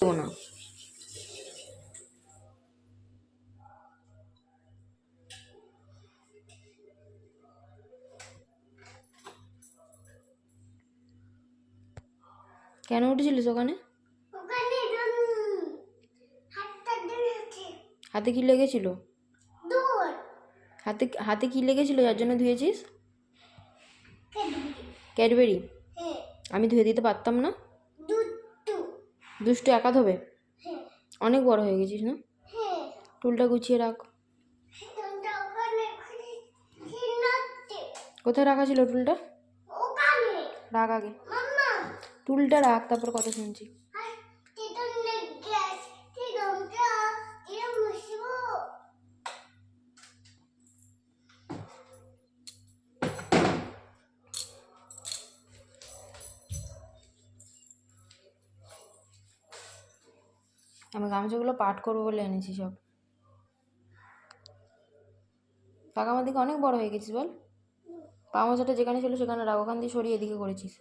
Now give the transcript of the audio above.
uno. কেন উঠেছিলিস ওখানে? হাতে কি লেগেছিল? হাতে হাতে কি লেগেছিল যার জন্য ধুয়েছিস? ক্যাডবেরি। হ্যাঁ। আমি ধুয়ে দিতে পারতাম না? দুষ্টু। একা ধোবে হ্যাঁ। অনেক বড় হয়ে গেছিস না? হ্যাঁ। টুলটা গুছিয়ে রাখ। কোথায় রাখা ছিল টুলটা? রাখ আগে। টুলটা রাখ, তারপর কথা শুনছি। আমি গামছাগুলো পাট করব বলে এনেছি সব। টাকা আমার দিকে অনেক বড় হয়ে গেছিস বল? পা মোজাটা যেখানে ছিল সেখানে রাখ, ওখান দিয়ে সরিয়ে এদিকে করেছিস।